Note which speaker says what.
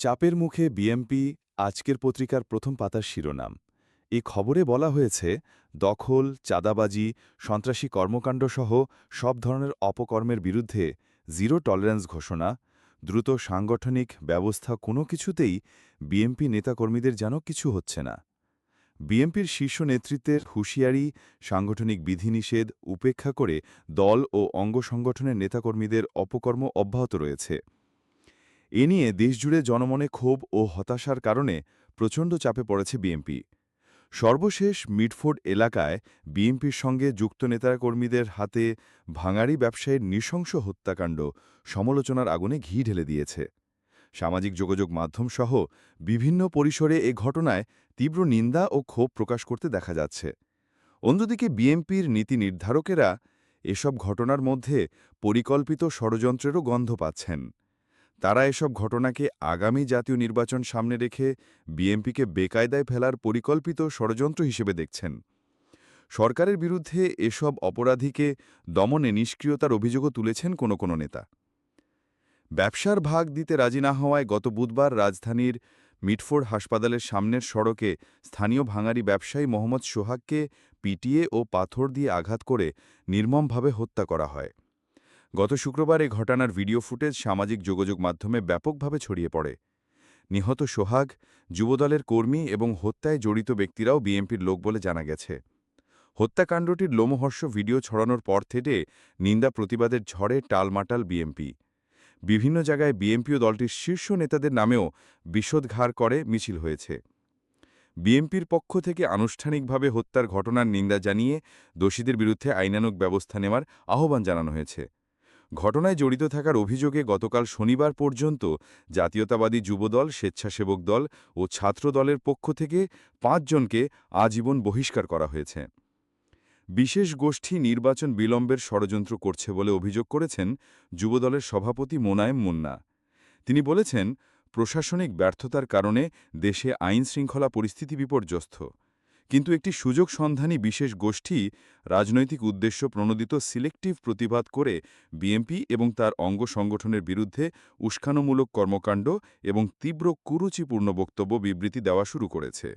Speaker 1: চাপের মুখে বিএমপি আজকের পত্রিকার প্রথম পাতার শিরোনাম। এই খবরে বলা হয়েছে, দখল, চাঁদাবাজি, সন্ত্রাসী কর্মকাণ্ডসহ সব ধরনের অপকর্মের বিরুদ্ধে জিরো টলারেন্স ঘোষণা। দ্রুত সাংগঠনিক ব্যবস্থা কোনো কিছুতেই বিএমপি নেতাকর্মীদের যেন কিছু হচ্ছে না। বিএমপির শীর্ষ নেতৃত্বের হুঁশিয়ারি, সাংগঠনিক বিধিনিষেধ উপেক্ষা করে দল ও অঙ্গ সংগঠনের নেতাকর্মীদের অপকর্ম অব্যাহত রয়েছে। এ নিয়ে দেশজুড়ে জনমনে ক্ষোভ ও হতাশার কারণে প্রচণ্ড চাপে পড়েছে বিএমপি সর্বশেষ মিডফোর্ড এলাকায় বিএমপির সঙ্গে যুক্ত নেতাকর্মীদের হাতে ভাঙাড়ি ব্যবসায়ীর নৃশংস হত্যাকাণ্ড সমালোচনার আগুনে ঘি ঢেলে দিয়েছে। সামাজিক যোগাযোগ মাধ্যমসহ বিভিন্ন পরিসরে এ ঘটনায় তীব্র নিন্দা ও ক্ষোভ প্রকাশ করতে দেখা যাচ্ছে। অন্যদিকে বিএমপির নীতি নির্ধারকেরা এসব ঘটনার মধ্যে পরিকল্পিত ষড়যন্ত্রেরও গন্ধ পাচ্ছেন। তারা এসব ঘটনাকে আগামী জাতীয় নির্বাচন সামনে রেখে বিএমপিকে বেকায়দায় ফেলার পরিকল্পিত ষড়যন্ত্র হিসেবে দেখছেন। সরকারের বিরুদ্ধে এসব অপরাধীকে দমনে নিষ্ক্রিয়তার অভিযোগও তুলেছেন কোনো কোনো নেতা। ব্যবসার ভাগ দিতে রাজি না হওয়ায় গত বুধবার রাজধানীর মিটফোর্ড হাসপাতালের সামনের সড়কে স্থানীয় ভাঙারি ব্যবসায়ী মোহাম্মদ সোহাগকে পিটিয়ে ও পাথর দিয়ে আঘাত করে নির্মমভাবে হত্যা করা হয়। গত শুক্রবার এ ঘটনার ভিডিও ফুটেজ সামাজিক যোগাযোগ মাধ্যমে ব্যাপকভাবে ছড়িয়ে পড়ে। নিহত সোহাগ, যুবদলের কর্মী এবং হত্যায় জড়িত ব্যক্তিরাও বিএমপির লোক বলে জানা গেছে। হত্যাকাণ্ডটির লোমহর্ষ ভিডিও ছড়ানোর পর থেকে নিন্দা প্রতিবাদের ঝড়ে টালমাটাল বিএমপি বিভিন্ন জায়গায় বিএমপি ও দলটির শীর্ষ নেতাদের নামেও বিষোদ্ঘার করে মিছিল হয়েছে। বিএমপির পক্ষ থেকে আনুষ্ঠানিকভাবে হত্যার ঘটনার নিন্দা জানিয়ে দোষীদের বিরুদ্ধে আইনানুক ব্যবস্থা নেওয়ার আহ্বান জানানো হয়েছে। ঘটনায় জড়িত থাকার অভিযোগে গতকাল শনিবার পর্যন্ত জাতীয়তাবাদী যুবদল, স্বেচ্ছাসেবক দল ও ছাত্র দলের পক্ষ থেকে পাঁচজনকে আজীবন বহিষ্কার করা হয়েছে। বিশেষ গোষ্ঠী নির্বাচন বিলম্বের ষড়যন্ত্র করছে বলে অভিযোগ করেছেন যুবদলের সভাপতি মোনায়েম মুন্না। তিনি বলেছেন, প্রশাসনিক ব্যর্থতার কারণে দেশে আইন শৃঙ্খলা পরিস্থিতি বিপর্যস্ত। কিন্তু একটি সুযোগ সন্ধানী বিশেষ গোষ্ঠী রাজনৈতিক উদ্দেশ্য প্রণোদিত সিলেক্টিভ প্রতিবাদ করে বিএমপি এবং তার অঙ্গ সংগঠনের বিরুদ্ধে উস্কানোমূলক কর্মকাণ্ড এবং তীব্র কুরুচিপূর্ণ বক্তব্য বিবৃতি দেওয়া শুরু করেছে।